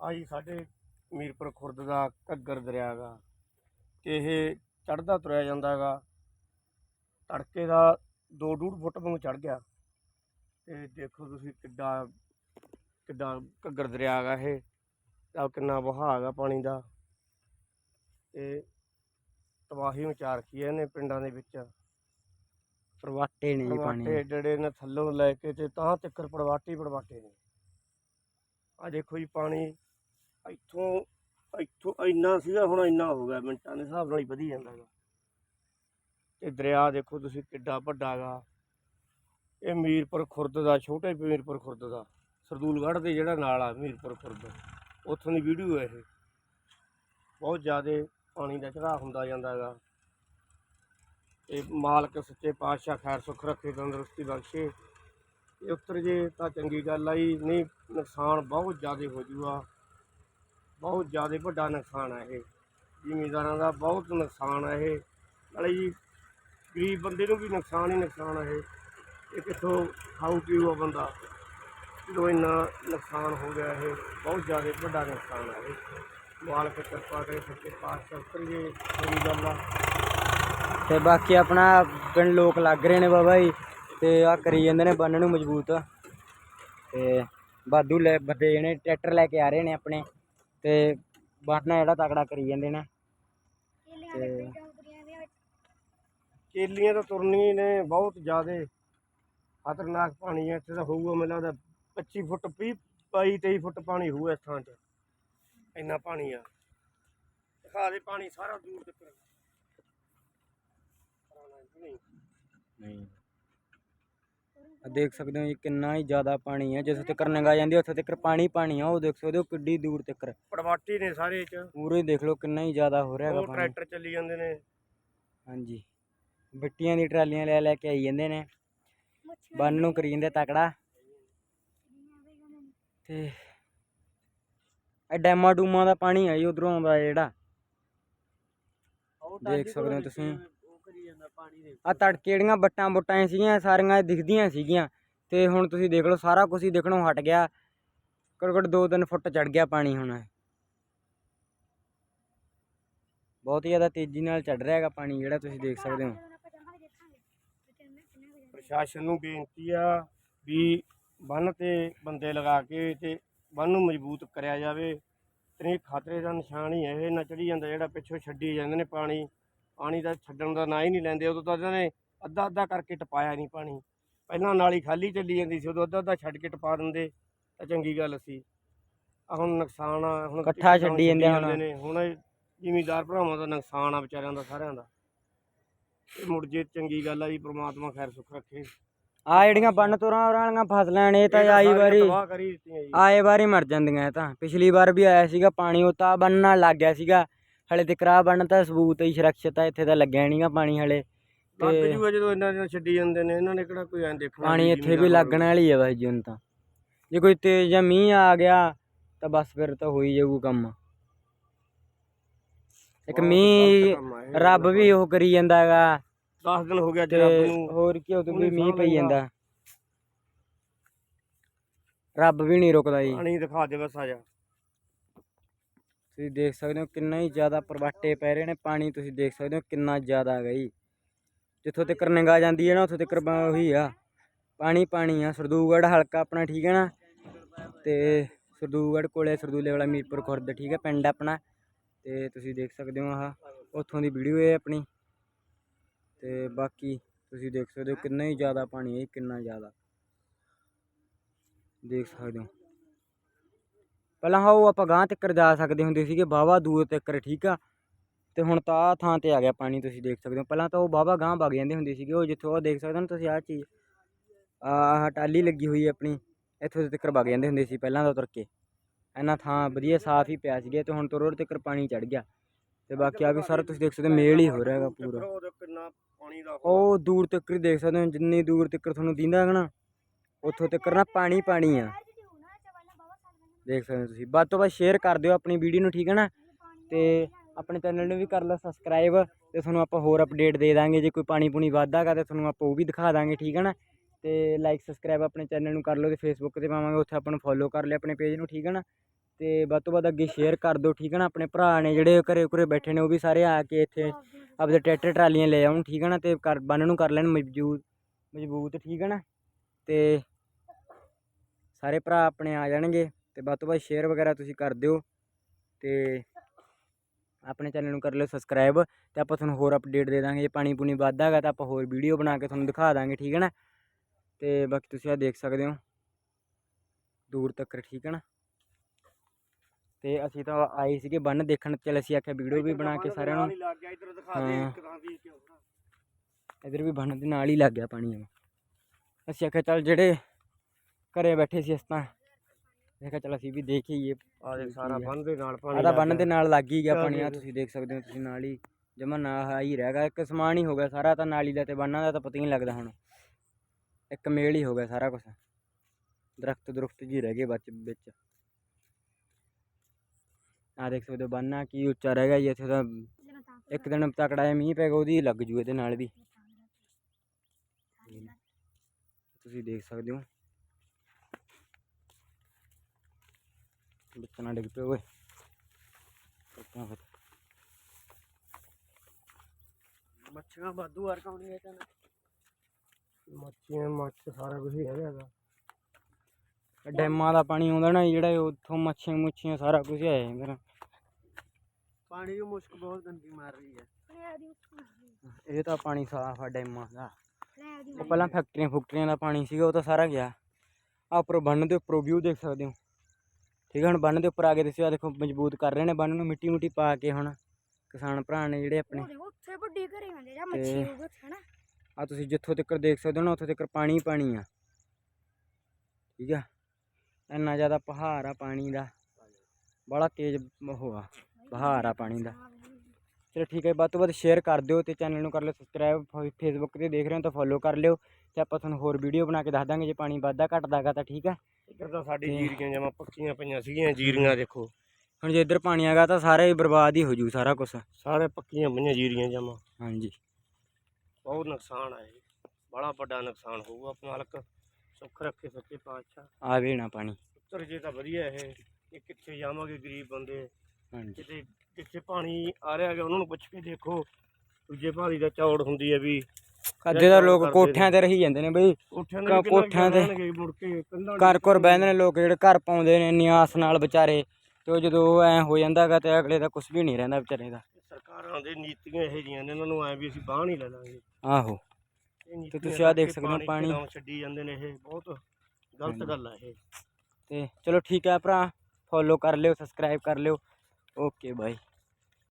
ਆ ਜੀ ਸਾਡੇ ਮੀਰਪੁਰ ਖੁਰਦ ਦਾ ਘੱਗਰ ਦਰਿਆ ਗਾ ਤੇ ਇਹ ਚੜਦਾ ਤੁਰਿਆ ਜਾਂਦਾ ਗਾ। ਤੜਕੇ ਦਾ 2.5 ਫੁੱਟ ਵਾਂਗੂ ਚੜ ਗਿਆ। ਤੇ ਦੇਖੋ ਤੁਸੀਂ ਕਿੱਡਾ ਕਿੱਡਾ ਘੱਗਰ ਦਰਿਆ ਗਾ ਇਹ ਆ ਕਿੰਨਾ ਵਹਾਅ ਗਾ ਪਾਣੀ ਦਾ। ਤੇ ਤਬਾਹੀ ਮਚਾ ਰੱਖੀ ਹੈ ਇਹਨੇ ਪਿੰਡਾਂ ਦੇ ਵਿੱਚ। ਪਰਵਾਟੇ ਨੇ ਜੀ ਪਾਣੀ ਪੜਵਾਟੇ ਜਿਹੜੇ ਨੇ ਥੱਲੋਂ ਲੈ ਕੇ ਤੇ ਤਾਂ ਤੱਕਰ ਪੜਵਾਟੀ ਪੜਵਾਟੇ ਨੇ। ਆ ਦੇਖੋ ਜੀ ਪਾਣੀ ਇੱਥੋਂ ਇੱਥੋਂ ਇੰਨਾ ਸੀਗਾ, ਹੁਣ ਇੰਨਾ ਹੋ ਗਿਆ, ਮਿੰਟਾਂ ਦੇ ਹਿਸਾਬ ਨਾਲ ਹੀ ਵਧੀ ਜਾਂਦਾ ਗਾ ਤੇ ਦਰਿਆ ਦੇਖੋ ਤੁਸੀਂ ਕਿੱਡਾ ਵੱਡਾ ਗਾ ਇਹ ਮੀਰਪੁਰ ਖੁਰਦ ਦਾ, ਛੋਟੇ ਮੀਰਪੁਰ ਖੁਰਦ ਦਾ, ਸਰਦੂਲਗੜ੍ਹ ਦੇ ਜਿਹੜਾ ਨਾਲ ਆ ਮੀਰਪੁਰ ਖੁਰਦ, ਉੱਥੋਂ ਦੀ ਵੀਡੀਓ ਹੈ ਇਹ। ਬਹੁਤ ਜ਼ਿਆਦਾ ਪਾਣੀ ਦਾ ਚੜਾਅ ਹੁੰਦਾ ਜਾਂਦਾ ਹੈਗਾ। ਤੇ ਮਾਲਕ ਸੱਚੇ ਪਾਤਸ਼ਾਹ ਖੈਰ ਸੁੱਖ ਰੱਖੇ, ਤੰਦਰੁਸਤੀ ਬਖਸ਼ੇ। ਇਹ ਉੱਤਰ ਜੇ ਤਾਂ ਚੰਗੀ ਗੱਲ ਆਈ ਨਹੀਂ, ਨੁਕਸਾਨ ਬਹੁਤ ਜ਼ਿਆਦਾ ਹੋ ਜੂਗਾ। ਬਹੁਤ ਜ਼ਿਆਦਾ ਵੱਡਾ ਨੁਕਸਾਨ ਹੈ ਇਹ। ਜ਼ਿਮੀਂਦਾਰਾਂ ਦਾ ਬਹੁਤ ਨੁਕਸਾਨ ਹੈ ਇਹ। ਨਾਲੇ ਜੀ, ਗਰੀਬ ਬੰਦੇ ਨੂੰ ਵੀ ਨੁਕਸਾਨ ਹੀ ਨੁਕਸਾਨ ਹੈ ਇਹ। ਇਹ ਕਿੱਥੋਂ ਖਾਊ ਪੀਊਗਾ ਬੰਦਾ? ਜਦੋਂ ਇੰਨਾ ਨੁਕਸਾਨ ਹੋ ਗਿਆ ਇਹ, ਬਹੁਤ ਜ਼ਿਆਦਾ ਵੱਡਾ ਨੁਕਸਾਨ ਹੈ ਇਹ। ਮਾਲਕ ਕਿਰਪਾ ਕਰੇ, ਸੱਚੇ ਪਾਤਸ਼ਾਹ ਉੱਤਰ ਜੇ ਗੱਲ ਆ। ਤੇ ਬਾਕੀ ਆਪਣਾ ਪਿੰਡ ਲੋਕ ਲੱਗ ਰਹੇ ਨੇ ਬਾਬਾ ਜੀ, ਤੇ ਆ ਕਰੀ ਜਾਂਦੇ ਨੇ ਬੰਨ ਨੂੰ ਮਜ਼ਬੂਤ। ਤੇ ਬਾਦੂ ਲੈ, ਬੰਦੇ ਜਿਹੜੇ ਟਰੈਕਟਰ ਲੈ ਕੇ ਆ ਰਹੇ ਨੇ ਆਪਣੇ। ਤੇ ਬੰਨ ਜਿਹੜਾ ਤਕੜਾ ਕਰੀ ਜਾਂਦੇ ਨੇ। ਤੇ ਕੇਲੀਆਂ ਤਾਂ ਤੁਰਨੀਆਂ ਹੀ ਨੇ ਬਹੁਤ ਜ਼ਿਆਦੇ। ਖਤਰਨਾਕ ਪਾਣੀ ਹੈ ਇੱਥੇ ਤਾਂ ਹੋਊਗਾ ਮੈਨੂੰ ਲੱਗਦਾ 25 ਫੁੱਟ 20 22 23 ਫੁੱਟ ਪਾਣੀ ਹੋਊ ਇਸ ਥਾਂ 'ਚ। ਇੰਨਾ ਪਾਣੀ ਆ। ਦਿਖਾ ਦੇ ਪਾਣੀ ਸਾਰਾ ਦੂਰ ਤੱਕ। ਨਹੀਂ। ਦੇਖ ਸਕਦੇ ਹੋ ਜੀ ਕਿੰਨਾ ਹੀ ਜ਼ਿਆਦਾ ਪਾਣੀ ਹੈ ਜਿੱਥੇ ਤੱਕ ਨਿਗਾਹ ਜਾਂਦੀ ਉੱਥੇ ਤੱਕ ਪਾਣੀ ਪਾਣੀ ਆ ਉਹ ਦੇਖ ਸਕਦੇ ਹੋ ਕਿੱਡੀ ਦੂਰ ਤੱਕ ਪੜਵਾਟੀ ਨੇ ਸਾਰੇ 'ਚ। ਪੂਰੇ ਦੇਖ ਲਓ ਕਿੰਨਾ ਹੀ ਜ਼ਿਆਦਾ ਹੋ ਰਿਹਾ ਹੈਗਾ ਉਹ ਪਾਣੀ। ਟਰੈਕਟਰ ਚੱਲੀ ਜਾਂਦੇ ਨੇ। ਹਾਂਜੀ। ਮਿੱਟੀਆਂ ਦੀ ਟਰਾਲੀਆਂ ਲੈ ਲੈ ਕੇ ਆਈ ਜਾਂਦੇ ਨੇ। ਬੰਨ ਨੂੰ ਕਰੀ ਜਾਂਦੇ ਤਕੜਾ। ਤੇ ਇਹ ਡੈਮਾਂ ਡੂਮਾਂ ਦਾ ਪਾਣੀ ਆ ਜੀ ਉਧਰੋਂ ਆਉਂਦਾ ਜਿਹੜਾ। ਦੇਖ ਸਕਦੇ ਹੋ ਤੁਸੀਂ ਉਹ ਕਰੀ ਜਾਂਦਾ ਪਾਣੀ ਦੇ ਆ ਤੜਕੇ ਜਿਹੜੀਆਂ ਬੱਟਾਂ ਬੁੱਟਾਂ ਸੀਗੀਆਂ ਸਾਰੀਆਂ ਇਹ ਦਿਖਦੀਆਂ ਸੀਗੀਆਂ। ਤੇ ਹੁਣ ਤੁਸੀਂ ਦੇਖ ਲਓ ਸਾਰਾ ਕੁਝ ਹੀ ਦੇਖਣੋਂ ਹਟ ਗਿਆ। ਘੱਟੋ ਘੱਟ 2-3 ਫੁੱਟ ਚੜ ਗਿਆ ਪਾਣੀ ਹੁਣ। ਬਹੁਤ ਹੀ ਜ਼ਿਆਦਾ ਤੇਜ਼ੀ ਨਾਲ ਚੜ ਰਿਹਾ ਹੈਗਾ ਪਾਣੀ ਜਿਹੜਾ ਤੁਸੀਂ ਦੇਖ ਸਕਦੇ ਹੋ। ਪ੍ਰਸ਼ਾਸਨ ਨੂੰ ਬੇਨਤੀ ਆ ਵੀ ਬੰਨ ਤੇ ਬੰਦੇ ਲਗਾ ਕੇ ਤੇ ਬੰਨ ਨੂੰ ਮਜ਼ਬੂਤ ਕਰਿਆ ਜਾਵੇ। ਤੇ ਖਤਰੇ ਦਾ ਨਿਸ਼ਾਨ ਹੈ ਇਹ ਨਾ ਚੜੀ ਜਾਂਦਾ ਜਿਹੜਾ ਪਿੱਛੋਂ ਛੱਡੀ ਜਾਂਦੇ ਨੇ ਪਾਣੀ। ਪਾਣੀ ਦਾ ਛੱਡਣ ਦਾ ਨਾਂ ਹੀ ਨਹੀਂ ਲੈਂਦੇ ਉਦੋਂ ਤਾਂ ਇਹਨਾਂ ਨੇ ਅੱਧਾ ਅੱਧਾ ਕਰਕੇ ਟਪਾਇਆ ਨਹੀਂ ਪਾਣੀ। ਪਹਿਲਾਂ ਨਾਲੀ ਖਾਲੀ ਚੱਲੀ ਜਾਂਦੀ ਸੀ ਉਦੋਂ ਅੱਧਾ ਅੱਧਾ ਛੱਡ ਕੇ ਟਪਾ ਦਿੰਦੇ ਤਾਂ ਚੰਗੀ ਗੱਲ ਸੀ। ਆ ਹੁਣ ਨੁਕਸਾਨ ਆ ਹੁਣ ਇਕੱਠਾ ਛੱਡੀ ਜਾਂਦੇ ਹੁਣ। ਹੁਣ ਜ਼ਿਮੀਂਦਾਰ ਭਰਾਵਾਂ ਦਾ ਨੁਕਸਾਨ ਆ ਵਿਚਾਰਿਆਂ ਦਾ ਸਾਰਿਆਂ ਦਾ। ਇਹ ਮੁੜ ਜੇ ਚੰਗੀ ਗੱਲ ਆ ਜੀ ਪ੍ਰਮਾਤਮਾ ਖੈਰ ਸੁੱਖ ਰੱਖੇ। ਆ ਜਿਹੜੀਆਂ ਬੰਨ ਤੋਰਾਂ ਵਾਲੀਆਂ ਫਸਲਾਂ ਨੇ ਇਹ ਤਾਂ ਆਈ ਵਾਰੀ ਆਏ ਵਾਰੀ ਮਰ ਜਾਂਦੀਆਂ ਇਹ ਤਾਂ। ਪਿਛਲੀ ਵਾਰ ਵੀ ਆਇਆ ਸੀਗਾ ਪਾਣੀ ਉਹ ਤਾਂ ਬੰਨ ਨਾਲ ਲੱਗ ਗਿਆ ਸੀਗਾ। ਹਲੇ ਤੇ ਕਰਾ ਬੰਨ ਤਾਂ ਸਬੂਤ ਹੀ ਸੁਰੱਖਿਅਤ ਆ ਇੱਥੇ ਤਾਂ ਲੱਗਿਆ ਨਹੀਂਗਾ ਪਾਣੀ ਹਲੇ। ਲੱਗ ਤੇ ਜੂਗਾ ਜਦੋਂ ਇਹਨਾਂ ਨੇ ਛੱਡੀ ਜਾਂਦੇ ਨੇ ਇਹਨਾਂ ਨੇ ਕਿਹੜਾ ਕੋਈ ਐਂ ਦੇਖਣਾ ਪਾਣੀ ਵੀ ਇੱਥੇ ਵੀ ਲੱਗਣ ਵਾਲੀ ਹੈ ਬਾਈ ਜੀ ਹੁਣ ਤਾਂ। ਜੇ ਕੋਈ ਤੇਜ਼ ਜਾਂ ਮੀਂਹ ਆ ਗਿਆ ਤਾਂ ਬਸ ਫਿਰ ਤਾਂ ਹੋ ਹੀ ਜਾਊ ਕੰਮ। ਇੱਕ ਮੀਂਹ ਆ। ਰੱਬ ਵੀ ਉਹ ਕਰੀ ਜਾਂਦਾ ਹੈਗਾ 10 ਦਿਨ ਹੋ ਗਿਆ ਤੇ ਰੱਬ ਨੂੰ। ਹੋਰ ਕੀ ਉਦੋਂ ਵੀ ਉਹਨੇ ਮੀਂਹ ਪਈ। ਜਾਂਦਾ। ਰੱਬ ਵੀ ਨਹੀਂ ਰੁਕਦਾ ਜੀ। ਪਾਣੀ ਦਿਖਾ ਦੇ ਬਸ ਆ ਜਾ। ਤੁਸੀਂ ਦੇਖ ਸਕਦੇ ਹੋ ਕਿੰਨਾ ਹੀ ਜ਼ਿਆਦਾ ਪਰਵਾਟੇ ਪੈ ਰਹੇ ਨੇ ਪਾਣੀ ਤੁਸੀਂ ਦੇਖ ਸਕਦੇ ਹੋ ਕਿੰਨਾ ਜ਼ਿਆਦਾ ਹੈਗਾ ਜੀ। ਜਿੱਥੋਂ ਤੱਕ ਨਿਗਾਹ ਜਾਂਦੀ ਹੈ ਨਾ ਉੱਥੋਂ ਤੱਕ ਉਹੀ ਆ। ਪਾਣੀ ਪਾਣੀ ਆ ਸਰਦੂਗੜ੍ਹ ਹਲਕਾ ਆਪਣਾ ਠੀਕ ਹੈ ਨਾ? ਤੇ ਸਰਦੂਗੜ੍ਹ ਕੋਲੇ ਸਰਦੂਲੇ ਵਾਲਾ ਮੀਰਪੁਰ ਖੁਰਦ ਠੀਕ ਹੈ ਪਿੰਡ ਆਪਣਾ। ਤੇ ਤੁਸੀਂ ਦੇਖ ਸਕਦੇ ਹੋ ਆਹ ਉੱਥੋਂ ਦੀ ਵੀਡੀਓ ਹੈ ਆਪਣੀ। ਤੇ ਬਾਕੀ ਤੁਸੀਂ ਦੇਖ ਸਕਦੇ ਹੋ ਕਿੰਨਾ ਹੀ ਜ਼ਿਆਦਾ ਪਾਣੀ ਹੈ ਜੀ, ਕਿੰਨਾ ਜ਼ਿਆਦਾ। ਦੇਖ ਸਕਦੇ ਹੋ। ਪਹਿਲਾਂ ਹਾਂ ਉਹ ਆਪਾਂ ਗਾਂਹ ਤੱਕ ਜਾ ਸਕਦੇ ਹੁੰਦੇ ਸੀਗੇ ਬਾਵਾ ਦੂਰ ਤੱਕ ਠੀਕ ਆ? ਤੇ ਹੁਣ ਤਾਂ ਆਹ ਥਾਂ ਤੇ ਆ ਗਿਆ ਪਾਣੀ, ਤੁਸੀਂ ਦੇਖ ਸਕਦੇ ਹੋ। ਪਹਿਲਾਂ ਤਾਂ ਉਹ ਬਾਵਾ ਗਾਂਹ ਵਗ ਜਾਂਦੇ ਹੁੰਦੇ ਸੀਗੇ, ਉਹ ਜਿੱਥੋਂ ਉਹ ਦੇਖ ਸਕਦੇ ਹੋ ਤੁਸੀਂ ਆਹ ਚੀਜ਼। ਆਹ ਟਾਲੀ ਲੱਗੀ ਹੋਈ ਹੈ ਆਪਣੀ, ਇੱਥੋਂ ਤੱਕ ਵਗ ਜਾਂਦੇ ਹੁੰਦੇ ਸੀ ਪਹਿਲਾਂ ਤਾਂ ਤੁਰ ਕੇ। ਇੰਨਾ ਥਾਂ ਵਧੀਆ ਸਾਫ਼ ਹੀ ਪਿਆ ਸੀਗਾ, ਤੇ ਹੁਣ ਤੋਂ ਰੋਡ ਤੱਕ ਪਾਣੀ ਚੜ ਗਿਆ। ਤੇ ਬਾਕੀ ਆ ਕੇ ਸਾਰਾ ਤੁਸੀਂ ਦੇਖ ਸਕਦੇ ਹੋ, ਮੇਲ ਹੀ ਹੋ ਰਿਹਾ ਹੈਗਾ ਪੂਰਾ। ਉਹ ਦੂਰ ਤੱਕ ਹੀ ਦੇਖ ਸਕਦੇ ਹੋ, ਜਿੰਨੀ ਦੂਰ ਤੱਕ ਤੁਹਾਨੂੰ ਦਿੰਦਾ ਹੈਗਾ ਨਾ, ਉੱਥੋਂ ਤੱਕ ਨਾ ਪਾਣੀ ਪਾਣੀ ਆ। ਦੇਖ ਸਕਦੇ ਹੋ ਤੁਸੀਂ। ਵੱਧ ਤੋਂ ਵੱਧ ਸ਼ੇਅਰ ਕਰ ਦਿਓ ਆਪਣੀ ਵੀਡੀਓ ਨੂੰ, ਠੀਕ ਹੈ ਨਾ? ਤੇ ਆਪਣੇ ਚੈਨਲ ਨੂੰ ਵੀ ਕਰ ਲਓ ਸਬਸਕ੍ਰਾਈਬ ਤੇ ਤੁਹਾਨੂੰ ਆਪਾਂ ਹੋਰ ਅਪਡੇਟ ਦੇ ਦਾਂਗੇ। ਜੇ ਕੋਈ ਪਾਣੀ ਪੂਣੀ ਵੱਧਦਾ ਗਾ ਤੇ ਤੁਹਾਨੂੰ ਆਪਾਂ ਉਹ ਵੀ ਦਿਖਾ ਦਾਂਗੇ, ਠੀਕ ਹੈ ਨਾ? ਤੇ ਲਾਈਕ ਸਬਸਕ੍ਰਾਈਬ ਆਪਣੇ ਚੈਨਲ ਨੂੰ ਕਰ ਲਓ ਤੇ ਫੇਸਬੁੱਕ ਤੇ ਪਾਵਾਂਗੇ, ਉੱਥੇ ਆਪਾਂ ਨੂੰ ਫੋਲੋ ਕਰ ਲਿਓ ਆਪਣੇ ਪੇਜ ਨੂੰ, ਠੀਕ ਹੈ ਨਾ? ਤੇ ਵੱਧ ਤੋਂ ਵੱਧ ਅੱਗੇ ਸ਼ੇਅਰ ਕਰ ਦਿਓ, ਠੀਕ ਹੈ ਨਾ? ਆਪਣੇ ਭਰਾ ਨੇ ਜਿਹੜੇ ਘਰੇ ਘਰੇ ਬੈਠੇ ਨੇ, ਉਹ ਵੀ ਸਾਰੇ ਆ ਕੇ ਇੱਥੇ ਆਪਦੇ ਟਰੈਕਟਰ ਟਰਾਲੀਆਂ ਲੈ ਆਉਣ, ਠੀਕ ਹੈ ਨਾ? ਤੇ ਕਰ, ਬੰਨ ਨੂੰ ਕਰ ਲੈਣ ਮਜ਼ਬੂਤ ਮਜ਼ਬੂਤ, ਠੀਕ ਹੈ ਨਾ? ਤੇ ਸਾਰੇ ਭਰਾ ਆਪਣੇ ਆ ਜਾਣਗੇ। ਤੇ ਵੱਧ ਤੋਂ ਵੱਧ ਸ਼ੇਅਰ ਵਗੈਰਾ ਤੁਸੀਂ ਕਰ ਦਿਓ ਤੇ ਆਪਣੇ ਚੈਨਲ ਨੂੰ ਕਰ ਲਿਓ ਸਬਸਕ੍ਰਾਈਬ ਤੇ ਆਪਾਂ ਤੁਹਾਨੂੰ ਹੋਰ ਅਪਡੇਟ ਦੇ ਦਾਂਗੇ। ਜੇ ਪਾਣੀ ਪੂਣੀ ਵੱਧਦਾ ਹੈਗਾ ਤਾਂ ਆਪਾਂ ਹੋਰ ਵੀਡੀਓ ਬਣਾ ਕੇ ਤੁਹਾਨੂੰ ਦਿਖਾ ਦਾਂਗੇ, ਠੀਕ ਹੈ ਨਾ? ਤੇ ਬਾਕੀ ਤੁਸੀਂ ਆ ਦੇਖ ਸਕਦੇ ਹੋ। ਦੂਰ ਤੱਕ, ਠੀਕ ਹੈ ਨਾ? ਤੇ ਅਸੀਂ ਤਾਂ ਆਏ ਸੀਗੇ ਬੰਨ ਦੇਖਣ, ਚੱਲ ਅਸੀਂ ਆਖਿਆ ਵੀਡੀਓ ਵੀ ਬਣਾ ਕੇ ਸਾਰਿਆਂ ਨੂੰ। ਇੱਧਰ ਇਧਰ ਵੀ ਬੰਨ ਦੇ ਨਾਲ ਹੀ ਲੱਗ ਗਿਆ ਪਾਣੀ। ਆ ਅਸੀਂ ਆਖਿਆ ਚੱਲ ਜਿਹੜੇ ਘਰੇ ਬੈਠੇ ਸੀ ਇਸ ਤਾਂ ਦੇਖਿਆ ਚੱਲ ਅਸੀਂ ਵੀ ਦੇਖ ਆਈਏ ਆ ਦੇਖ ਸਾਰਾ ਬੰਨ ਦੇ ਨਾਲ ਪਾਣੀ ਆ ਲੱਗ ਬੰਨ ਦੇ। ਨਾਲ ਲੱਗ ਹੀ ਗਿਆ ਪਾਣੀ ਆ। ਤੁਸੀਂ ਦੇਖ ਸਕਦੇ ਹੋ ਤੁਸੀਂ ਨਾਲ ਹੀ। ਜਮਾ ਨਾ ਆ ਹੀ ਰਹਿ ਗਿਆ। ਇੱਕ ਸਮਾਨ ਹੀ ਹੋ ਗਿਆ ਸਾਰਾ ਤਾਂ ਨਾਲੀ ਦਾ ਤੇ ਬੰਨਾਂ ਦਾ ਤਾਂ ਪਤਾ ਹੀ ਨਹੀਂ ਲੱਗਦਾ ਹੁਣ। ਇੱਕ ਮੇਲ ਹੀ ਹੋ ਗਿਆ ਸਾਰਾ ਕੁਝ ਦਰਖਤ ਦਰਖਤ ਜੀ ਰਹਿ ਗਏ ਵਿੱਚ ਵਿੱਚ। ਆ ਦੇਖ ਸਕਦੇ ਹੋ ਬੰਨਾ ਕੀ ਉੱਚਾ ਰਹਿ ਗਿਆ ਜੀ ਇੱਥੇ ਤਾਂ ਇੱਕ ਦਿਨ ਤਕੜਾ ਜਿਹਾ ਮੀਂਹ ਪੈ ਗਿਆ ਉਹਦੀ ਲੱਗ ਜੂ ਇਹਦੇ ਨਾਲ ਵੀ। ਤੁਸੀਂ ਦੇਖ ਸਕਦੇ ਹੋ। ਵਿੱਚ ਨਾ ਡਿੱਗ ਪਿਓ ਓਏ। ਕਿੱਦਾਂ ਫਿਰ। ਮੱਛੀਆਂ ਵਾਧੂ ਆ ਰਕਾਉਣੀਆਂ ਤਾਂ। ਮੱਛੀਆਂ ਮੱਛ ਸਾਰਾ ਕੁਝ ਹੀ ਹੈਗਾ। ਡੈਮਾਂ ਦਾ ਪਾਣੀ ਆਉਂਦਾ ਨਾ ਜਿਹੜਾ ਉੱਥੋਂ ਮੱਛੀਆਂ ਮੁੱਛੀਆਂ ਸਾਰਾ ਕੁਝ ਆਇਆ ਜਾਂਦਾ ਪਾਣੀ ਦੀ ਮੁਸ਼ਕ ਬਹੁਤ ਗੰਦੀ ਮਾਰ ਰਹੀ ਹੈ। ਇਹ ਤਾਂ ਪਾਣੀ ਸਾਫ਼ ਆ ਡੈਮਾਂ ਦਾ। ਉਹ ਪਹਿਲਾਂ ਫੈਕਟਰੀਆਂ ਫੁਕਟਰੀਆਂ ਦਾ ਪਾਣੀ ਸੀਗਾ ਉਹ ਤਾਂ ਸਾਰਾ ਗਿਆ। ਆ ਉੱਪਰੋਂ ਬੰਨ ਦੇ ਉੱਪਰੋਂ ਵਿਊ ਦੇਖ ਸਕਦੇ ਹੋ। ਠੀਕ ਹੈ ਹੁਣ ਬੰਨ ਦੇ ਉੱਪਰ ਆ ਕੇ ਤੁਸੀਂ ਆ ਦੇਖੋ ਮਜ਼ਬੂਤ ਕਰ ਰਹੇ ਨੇ ਬੰਨ ਨੂੰ ਮਿੱਟੀ ਮੁੱਟੀ ਪਾ ਕੇ ਹੁਣ ਕਿਸਾਨ ਭਰਾ ਨੇ ਜਿਹੜੇ ਆਪਣੇ। ਉੱਥੇ ਵੱਡੀ ਘਰੇ ਹੁੰਦੇ ਜਾਂ ਮੱਛੀ ਹੋਊਗਾ ਉੱਥੇ ਨਾ ਆ ਤੁਸੀਂ ਜਿੱਥੋਂ ਤੱਕ ਦੇਖ ਸਕਦੇ ਹੋ ਨਾ ਉੱਥੋਂ ਤੱਕ ਪਾਣੀ ਹੀ ਪਾਣੀ ਆ। ਠੀਕ ਆ ਇੰਨਾ ਜ਼ਿਆਦਾ ਪਹਾੜ ਆ ਪਾਣੀ ਦਾ। ਬੜਾ ਤੇਜ਼ ਉਹ ਆ ਬਹਾਰ ਆ ਪਾਣੀ ਦਾ। ਚਲੋ ਠੀਕ ਹੈ ਵੱਧ ਤੋਂ ਵੱਧ ਸ਼ੇਅਰ ਕਰ ਦਿਓ ਤੇ ਚੈਨਲ ਨੂੰ ਕਰ ਲਿਓ ਸਬਸਕ੍ਰਾਈਬ ਫੇਸਬੁੱਕ ਤੇ ਦੇਖ ਰਹੇ ਹੋ ਤਾਂ ਫੋਲੋ ਕਰ ਲਿਓ। ਤੇ ਆਪਾਂ ਤੁਹਾਨੂੰ ਹੋਰ ਵੀਡੀਓ ਬਣਾ ਕੇ ਦੱਸ ਦਾਂਗੇ ਜੇ ਪਾਣੀ ਵੱਧਦਾ ਘਟਦਾਗਾ ਤਾਂ ਠੀਕ ਆ। ਇੱਧਰ ਤਾਂ ਸਾਡੀ ਜੀਰੀਆਂ ਜਮਾ ਪੱਕੀਆਂ ਪਈਆਂ ਸੀਗੀਆਂ ਜੀਰੀਆਂ ਦੇਖੋ। ਹੁਣ ਜੇ ਇੱਧਰ ਪਾਣੀ ਆਗਾ ਤਾਂ ਸਾਰਾ ਹੀ ਬਰਬਾਦ ਹੀ ਹੋ ਜੂ ਸਾਰਾ ਕੁਝ ਸਾਰੇ ਪੱਕੀਆਂ ਪਈਆਂ ਜੀਰੀਆਂ ਜਮਾ। ਹਾਂਜੀ। ਬਹੁਤ ਨੁਕਸਾਨ ਆ ਇਹ। ਬੜਾ ਵੱਡਾ ਨੁਕਸਾਨ ਹੋਊਗਾ ਮਾਲਕ ਸੁੱਖ ਰੱਖੇ ਸੱਚੇ ਪਾਤਸ਼ਾਹ। ਆਵੇ ਨਾ ਪਾਣੀ। ਉੱਤਰ ਜੇ ਤਾਂ ਵਧੀਆ ਇਹ। ਇਹ ਕਿੱਥੇ ਜਾਵਾਂਗੇ ਗਰੀਬ ਬੰਦੇ? ਹਾਂਜੀ। ਕਿਤੇ ਜਿੱਥੇ ਪਾਣੀ ਆ ਰਿਹਾ ਹੈਗਾ ਉਹਨਾਂ ਨੂੰ ਪੁੱਛ ਕੇ ਦੇਖੋ। ਦੂਜੇ ਭਾਰੀ ਦਾ ਚੌੜ ਹੁੰਦੀ ਹੈ ਵੀ ਅੱਧੇ ਤਾਂ ਲੋਕ ਕੋਠਿਆਂ ਤੇ ਰਹੀ ਜਾਂਦੇ ਨੇ ਬਈ। ਕੋਠਿਆਂ ਤੇ ਮੁੜ ਕੇ ਕੰਧਾਂ ਘਰ ਘਰ ਬਹਿੰਦੇ ਨੇ ਲੋਕ ਜਿਹੜੇ ਘਰ ਪਾਉਂਦੇ ਨੇ ਨਿਆਸ ਨਾਲ ਵਿਚਾਰੇ ਤੇ ਉਹ ਜਦੋਂ ਐ ਹੋ ਜਾਂਦਾਗਾ ਤੇ ਅਗਲੇ ਦਾ ਕੁਝ ਵੀ ਨਹੀਂ ਰਹਿੰਦਾ ਵਿਚਾਰੇ ਦਾ। ਸਰਕਾਰਾਂ ਦੇ ਨੀਤੀਆਂ ਇਹੋ ਜਿਹੀਆਂ ਨੇ ਇਹਨਾਂ ਨੂੰ ਐ ਵੀ ਅਸੀਂ ਬਾਹ ਨਹੀਂ ਲੈ ਲਾਂਗੇ। ਆਹੋ। ਇਹ ਨੀਤੀਆਂ ਤੁਸੀਂ ਆਹ ਦੇਖ ਕਰਕੇ ਸਕਦੇ ਹੋ ਪਾਣੀ- ਛੱਡੀ ਜਾਂਦੇ ਨੇ ਇਹ ਬਹੁਤ ਗਲਤ। ਗੱਲ ਆ ਇਹ। ਤੇ ਚਲੋ ਠੀਕ ਹੈ ਭਰਾ ਫੋਲੋ ਕਰ ਲਿਓ ਸਬਸਕ੍ਰਾਈਬ ਕਰ ਲਿਓ। ਓਕੇ ਬਾਈ